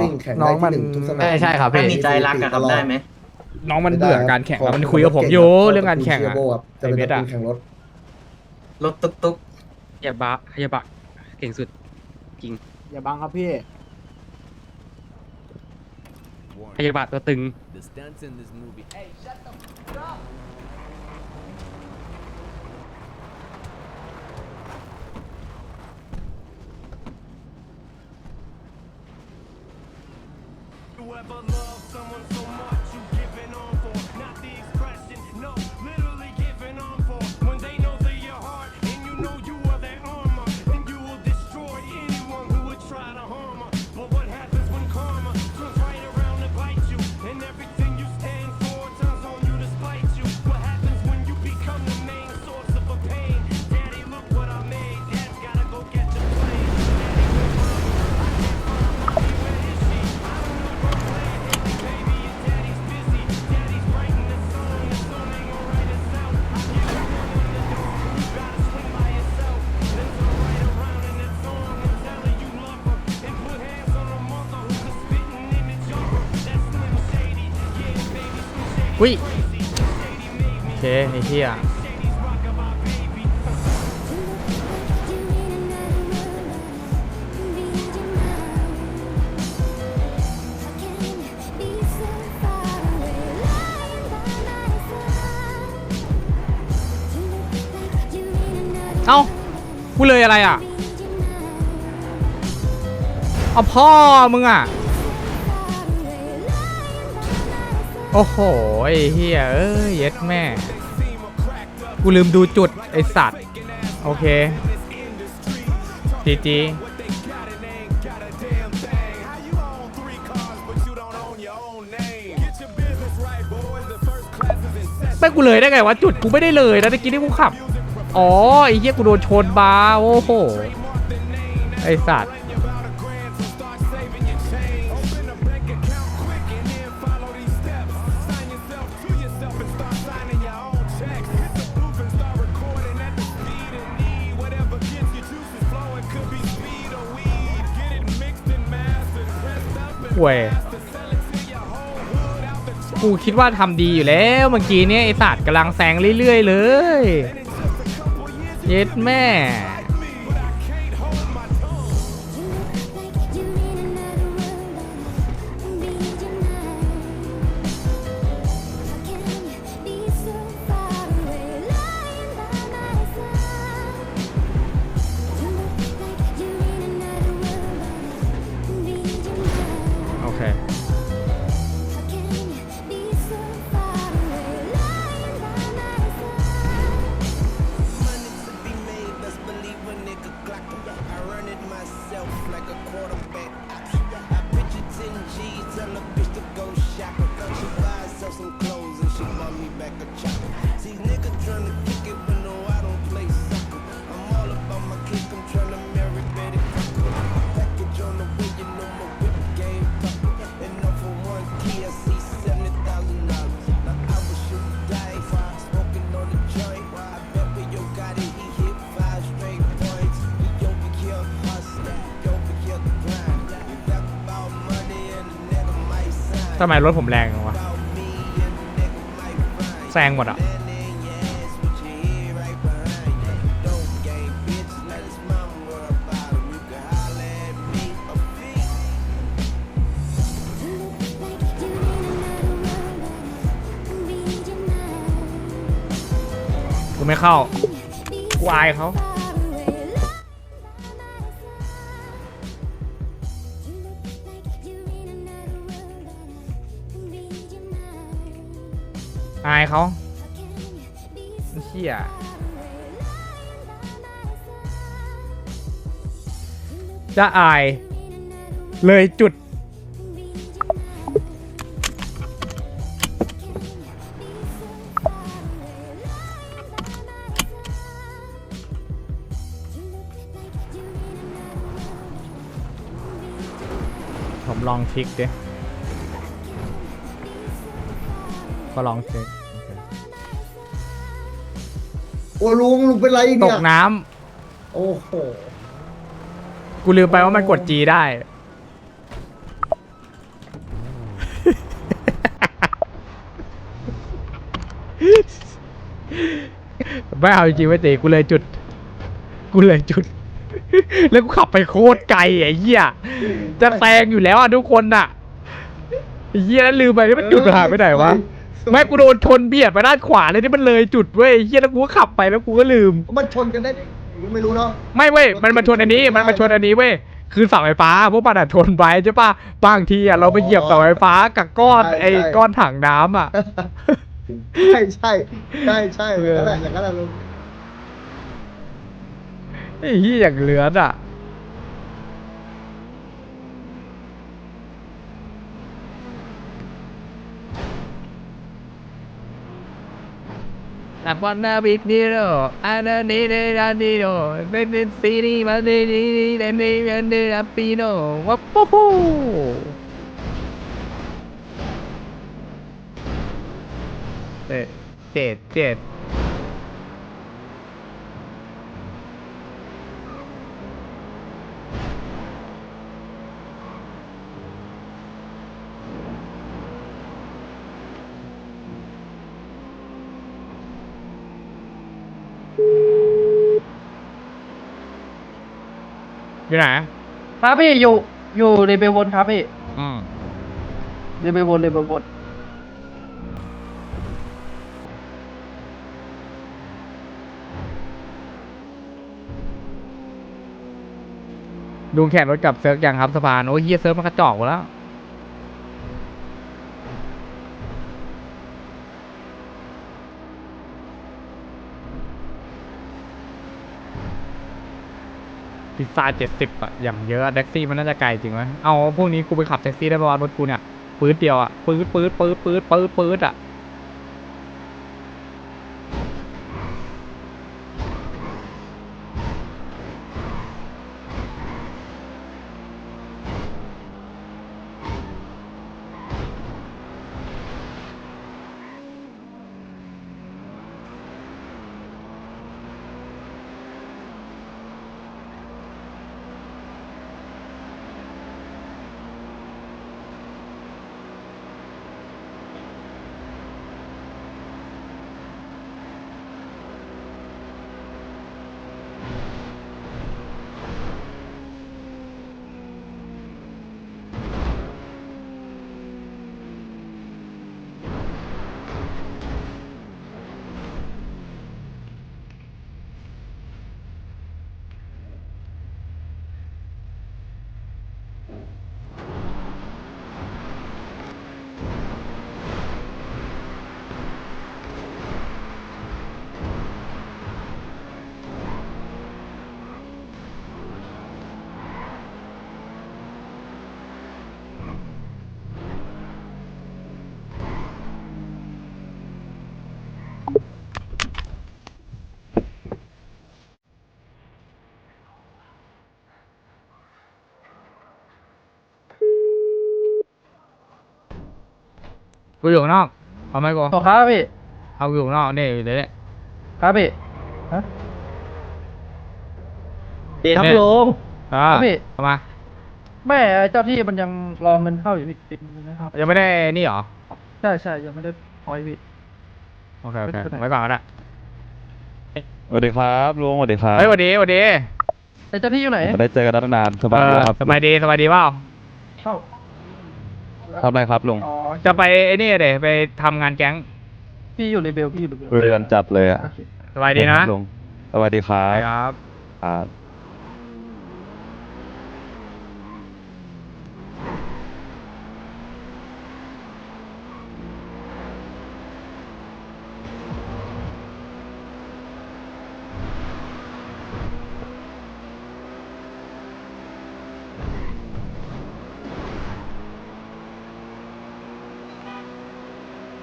ซิ่งแข่งน้ได้องมัที่น หนึ่งทุกสนาม ใช่ใช่ครับพี่ถ้ามีใจรักอะครับได้ไหม น้องมันเบื่อการแข่งแล้วมันคุยกับผมอยู่เรื่องการแข่งอะ จะเป็นไอ้เบสตระอะกูลแข่งรถรถตุ๊กตุ๊กอย่าบะอย่าบะเก่งสุดอย่าบังครับพี่อย่าบะตัวตึง The stunts in this movie. ever love someone so อุ้ยโอเคไอ้เหี้ยเอ้ากูเลยอะไรอะเอาพ่อมึงอะ โอ้โหไอ้เฮียเอ้ยเย็ดแม่ กูลืมดูจุด ไอสัตว์ โอเคจีจีไม่กูเลยได้ไงวะ จุดกูไม่ได้เลยนะตะกี้ที่กูขับ อ๋อไอ้เหี้ยกูโดนชนบาโอ้โห ไอสัตว์ ห่วย กูคิดว่าทำดีอยู่แล้วเมื่อกี้เนี่ยไอสัตว์กำลังแซงเรื่อยๆเลย เย็ดแม่ ทำไมรถผมแรงวะแซงหมดอะกูไม่เข้า กูอายเขา อายเขาเชี่ยจะอาย เลยจุด ผมลองคลิกดิก็ลองเช็ค โอ้ลุงลุงเป็นไรตเนี่ยตกน้ำโอ้โหกูลืมไปว่ามันกดจีได้ ไม่เอาจริงไม่ตีกูเลยจุด กูเลยจุด แล้วกูขับไปโคตรไกลไอ้เหี้ยจะแซงอยู่แล้วอะทุกคนอะไอ้เหี้ยแล้วลืมไปแล้วมันจุดหายไปไหนวะ ไม่กูโดนชนเบียดไปด้านขวาเลยที่มันเลยจุดเว้ยไอ้เหี้ยแล้วกูก็ขับไปแล้วกูก็ลืม มันชนกันได้ไม่รู้เนาะไม่เว้ยมันมาชนอันนี้มันมาชนอันนี้เว้ยคือเสาไฟฟ้าพวกมันอะชนไปใช่ปะบางทีอะเราไปเหยียบเสาไฟฟ้ากับก้อนไอ้ก้อนถังน้ำอะใช่ใช่ใช่ใช่นั่นแหละอย่างนั้นแหละลุงไอ้ที่อย่างเหลือนอะ แต่วันนาบิดนี่โรอันนี้เดอันนี้โรเป็นเป็นซีรีส์มาเดนี่นี่เดนี่เดนี่ อัปปีโนวับปุ๊บปุ๊เจ็ดเจ็ดเจ็ดอยู่ไหน ครับพี่อยู่อยู่ในเบลบนครับพี่อืมในเบลบนในเบลบนลุงแข่งรถกับเซิร์ฟยังครับสะพานโอ้ยเฮียเซิร์ฟมันกระจอกหมดแล้ว พิซซ่าเจ็ดสิบอะอย่างเยอะแท็กซี่มันน่าจะไกลจริงไหมเอาพวกนี้กูไปขับแท็กซี่ได้ประมาณรถกูเนี่ยปื๊ดเดียวอะปื๊ดปื๊ดปื๊ดปื๊ดปื๊ดปื๊ดอะ กูอยู่ข้างนอก เอาไหมกูขอครับพี่ เอากูอยู่ข้างนอกนี่อยู่เลยเนี่ยครับพี่ฮะดีครับลุง อ่าครับพี่ เอามา แม่เจ้าที่มันยังรอเงินเข้าอยู่พี่ติดอยู่นะครับ ยังไม่ได้นี่เหรอ ใช่ใช่ยังไม่ได้ปล่อยพี่ โอเค โอเค ไม่เป็นไร ไว้ก่อนก็ได้สวัสดีครับลุงสวัสดีครับเฮ้ยสวัสดีสวัสดีแต่เจ้าที่อยู่ไหนไม่ได้เจอกันตั้งนานสบายเอดีอครับ สบายดีสบายดีเปล่า เข้า ทำอะไรครับลุงอ๋อจะไปไอ้นี่เดี๋ยไปทำงานแก๊งพี่อยู่ในเบลพี่อยู่ในเบลเรือนจัดเลยอะโอเคสบายดีนะลุงสวัสดีครัไปบครับ ครับ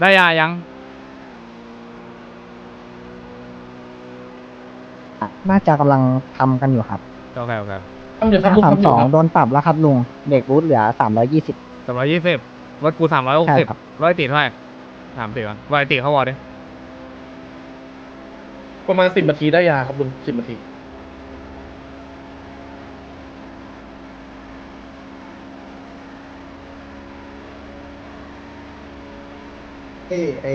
ได้ยายัง น่าจะกำลังทำกันอยู่ครับโอเคโอเคสามสองโดนปรับแล้วครับลุง เด็กรูทเหลือสามร้อยยี่สิบ สามร้อยยี่สิบรถกูสามร้อยหกใช่สิบครับ ร้อยติดเท่าไหร่ถามติดก่อนร้อยติดเขาบอกดิประมาณสิบนาทีได้ยาครับลุงสิบนาที เอ้ไอ้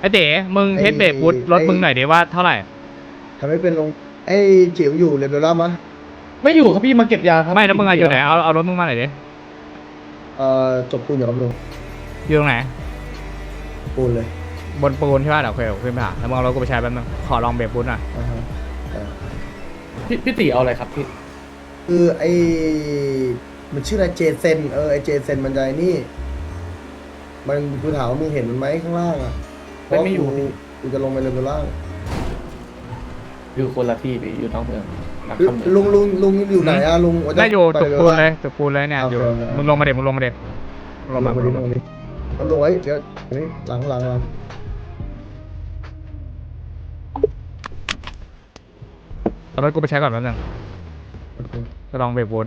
ไอ้เต๋มึงเทสเบรกบูทรถมึงหน่อยดิว่าเท่าไหร่ทำให้เป็นลงไอ้จิ๋วอยู่เรเบลล่ามะไม่อยู่ครับพี่มาเก็บยาครับไม่แล้วมึงอะอยู่ไหนเอาเอารถมึงมาหน่อยดิเอ่อจบปูนอยู่ครับลุงอยู่ตรงไหนปูนเลย บนปูนใช่ป่ะเดี๋ยวโอเคเดี๋ยวขึ้นไปหาแล้วมึงเอารถกูไปใช้แป๊บนึงขอลองเบรกบูทหน่อยอ่าฮะอ่าพี่พี่ตีเอาอะไรครับพี่คือไอ้มันชื่ออะไรเจเซนเออไอเจเซนมันใจนี่ มันกูถามว่ามึงเห็นมันไหมข้างล่างอะไม่ไม่อยู่เพราะกูกูจะลงไปเลยบนล่างอยู่คนละที่พี่อยู่นอกเมืองนักลุทำเมืองลุงลุงลุงอยู่ไหนอะลุงได้อยู่ไปตึกปูนเลยตึกปูนเลยเนี่ยโออเคยู่โอเค มึงลงมาเด็มึงลงมาเด็ลลงงมามาลลงงมามาดิเอาลงไว้เดี๋ยวอันนี้หลังหลังหลังเอารถกูไปใช้ก่อนแป๊บนึงจะลองเบรกบูท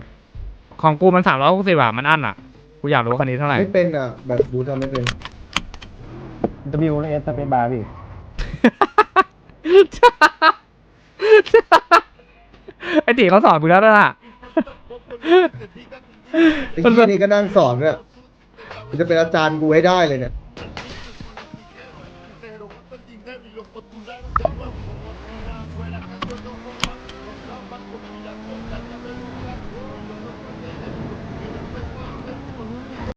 ของกูมันสามร้อยหกสิบอะมันอั้นอะ กูอยากรู้ว่าคันนี้เท่าไหร่ ไม่เป็นอะ แบบบูทำไม่เป็น W และ S เป็นบาร์พี่ ไอตีเขาสอนมึงแล้วนะไอ้ที่นี่ก็นั่งสอนเนี่ยกูจะเป็นอาจารย์กูให้ได้เลยเนี่ย